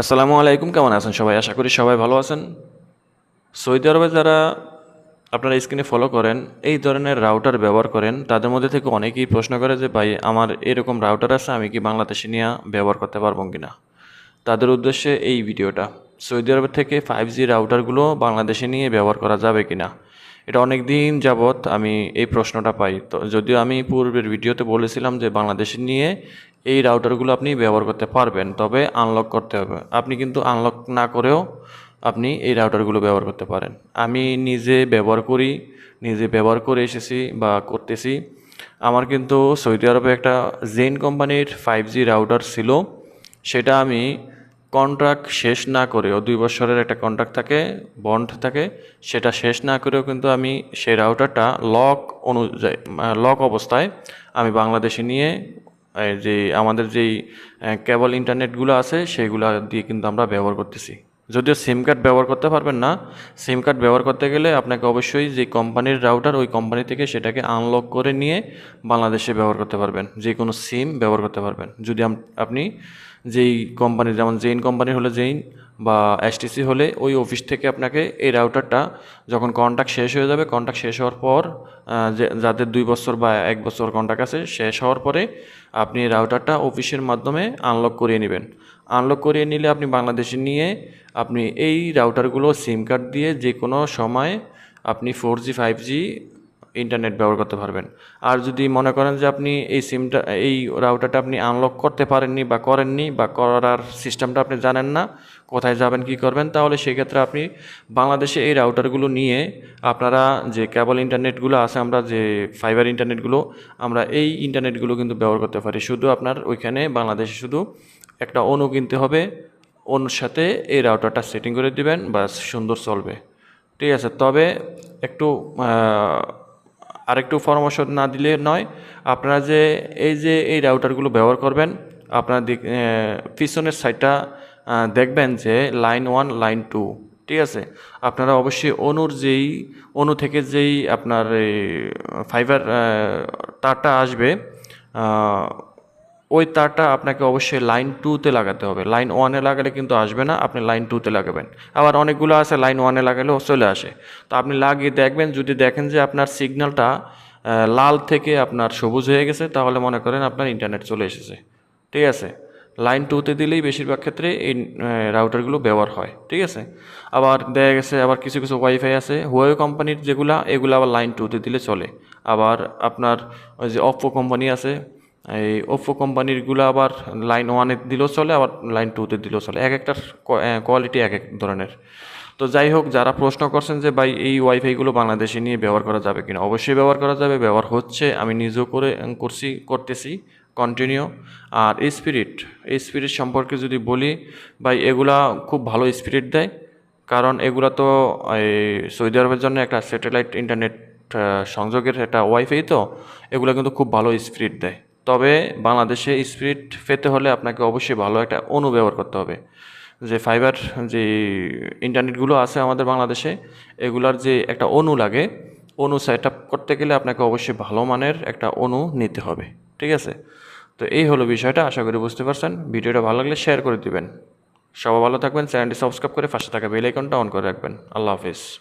আসসালামু আলাইকুম, কেমন আছেন সবাই? আশা করি সবাই ভালো আছেন। সৌদি আরবে যারা আপনারা স্ক্রিনে ফলো করেন, এই ধরনের রাউটার ব্যবহার করেন, তাদের মধ্যে থেকে অনেকেই প্রশ্ন করে যে, ভাই, আমার এরকম রাউটার আছে, আমি কি বাংলাদেশে নিয়ে ব্যবহার করতে পারব কিনা? তাদের উদ্দেশ্যে এই ভিডিওটা। সৌদি আরবের থেকে ফাইভ জি রাউটারগুলো বাংলাদেশে নিয়ে ব্যবহার করা যাবে কিনা? এটা অনেক দিন যাবৎ আমি এই প্রশ্নটা পাই। তো যদিও আমি পূর্বের ভিডিওতে বলেছিলাম যে বাংলাদেশে নিয়ে এই রাউটারগুলো আপনি ব্যবহার করতে পারবেন, তবে আনলক করতে হবে। আপনি কিন্তু আনলক না করেও আপনি এই রাউটারগুলো ব্যবহার করতে পারেন। আমি নিজে ব্যবহার করি, নিজে ব্যবহার করে এসেছি বা করতেছি। আমার কিন্তু সৌদি আরবে একটা জেন কোম্পানির ফাইভ জি রাউটার ছিল, সেটা আমি কন্ট্রাক্ট শেষ না করেও, দুই বছরের একটা কন্ট্রাক্ট থাকে বন্ড থাকে, সেটা শেষ না করেও কিন্তু আমি সেই রাউটারটা লক অনুযায়ী লক অবস্থায় আমি বাংলাদেশে নিয়ে যে আমাদের যেই কেবল ইন্টারনেটগুলো আছে সেইগুলো দিয়ে কিন্তু আমরা ব্যবহার করতেছি। যদিও সিম কার্ড ব্যবহার করতে পারবেন না সিম কার্ড ব্যবহার করতে গেলে আপনাকে অবশ্যই যে কোম্পানির রাউটার ওই কোম্পানি থেকে সেটাকে আনলক করে নিয়ে বাংলাদেশে ব্যবহার করতে পারবেন। যে কোনো সিম ব্যবহার করতে পারবেন। যদি আপনি যেই কোম্পানির যেমন জেইন কোম্পানির হলে জেইন বা এসটিসি হলে ওই অফিস থেকে আপনাকে এই রাউটারটা যখন কন্ট্যাক্ট শেষ হয়ে যাবে কন্ট্যাক্ট শেষ হওয়ার পর যাদের দুই বছর বা এক বছর কন্ট্যাক্ট আছে, শেষ হওয়ার পরে আপনি রাউটারটা অফিসের মাধ্যমে আনলক করিয়ে নেবেন। আনলক করিয়ে নিলে আপনি বাংলাদেশে নিয়ে আপনি এই রাউটারগুলো সিম কার্ড দিয়ে যে কোনো সময় আপনি four G five G internet ব্যবহার করতে পারবেন। আর যদি মনে করেন যে আপনি এই সিমটা এই রাউটারটা আপনি আনলক করতে পারেননি বা করেননি বা করার সিস্টেমটা আপনি জানেন না, কোথায় যাবেন, কি করবেন, তাহলে সেক্ষেত্রে আপনি বাংলাদেশে এই রাউটারগুলো নিয়ে আপনারা যে কেবল ইন্টারনেটগুলো আছে, আমরা যে ফাইবার ইন্টারনেটগুলো আমরা এই ইন্টারনেটগুলো কিন্তু ব্যবহার করতে পারি। শুধু আপনার ওইখানে বাংলাদেশে শুধু একটা অনু কিনতে হবে অনুর সাথে এই রাউটারটা সেটিং করে দিবেন বা সুন্দর চলবে। ঠিক আছে, তবে একটু আরেকটু পরামর্শ না দিলে নয়। আপনারা যে এই যে এই রাউটারগুলো ব্যবহার করবেন, আপনার দিক- পিছনের সাইডটা দেখবেন যে লাইন ওয়ান লাইন টু ঠিক আছে? আপনারা অবশ্যই অনুর যেই, অনু থেকে যেই আপনার ফাইবার তারটা আসবে ওই তারটা আপনাকে অবশ্যই লাইন টুতে লাগাতে হবে। লাইন ওয়ানে লাগালে কিন্তু আসবে না, আপনি লাইন টুতে লাগাবেন। আবার অনেকগুলো আছে লাইন ওয়ানে লাগালেও চলে আসে। তো আপনি লাগিয়ে দেখবেন, যদি দেখেন যে আপনার সিগন্যালটা লাল থেকে আপনার সবুজ হয়ে গেছে, তাহলে মনে করেন আপনার ইন্টারনেট চলে এসেছে। ঠিক আছে? লাইন টুতে দিলেই বেশিরভাগ ক্ষেত্রে এই রাউটারগুলো ব্যবহার হয়। ঠিক আছে? আবার দেখা গেছে, আবার কিছু কিছু ওয়াইফাই আছে। হুয়াই কোম্পানির যেগুলা, এগুলো আবার লাইন টুতে দিলে চলে। আবার আপনার ওই যে অপ্পো কোম্পানি আছে এই ওপো কোম্পানিরগুলো আবার লাইন ওয়ানে দিলেও চলে, আবার লাইন টুতে দিলেও চলে। এক একটার কোয়ালিটি এক এক ধরনের। তো যাই হোক, যারা প্রশ্ন করছেন যে ভাই এই ওয়াইফাইগুলো বাংলাদেশে নিয়ে ব্যবহার করা যাবে কিনা? অবশ্যই ব্যবহার করা যাবে, ব্যবহার হচ্ছে। আমি নিজেও করে করছি, করতেছি কন্টিনিউ আর স্পিরিট এই স্পিরিট সম্পর্কে যদি বলি, ভাই এগুলা খুব ভালো স্পিরিট দেয়। কারণ এগুলা তো সৌদি আরবের জন্য একটা স্যাটেলাইট ইন্টারনেট সংযোগের একটা ওয়াইফাই তো, এগুলো কিন্তু খুব ভালো স্পিরিট দেয়। তবে বাংলাদেশে স্পিরিট পেতে হলে আপনাকে অবশ্যই ভালো একটা অনু ব্যবহার করতে হবে। যে ফাইবার, যে ইন্টারনেটগুলো আছে আমাদের বাংলাদেশে, এগুলার যে একটা অনু লাগে, অনু সেট আপ করতে গেলে আপনাকে অবশ্যই ভালো মানের একটা অনু নিতে হবে, ঠিক আছে? তো এই হলো বিষয়টা, আশা করি বুঝতে পারছেন। ভিডিওটা ভালো লাগলে শেয়ার করে দিবেন। সবাই ভালো থাকবেন, চ্যানেলটি সাবস্ক্রাইব করে পাশে থাকা বেল আইকনটা অন করে রাখবেন। আল্লাহ হাফিজ।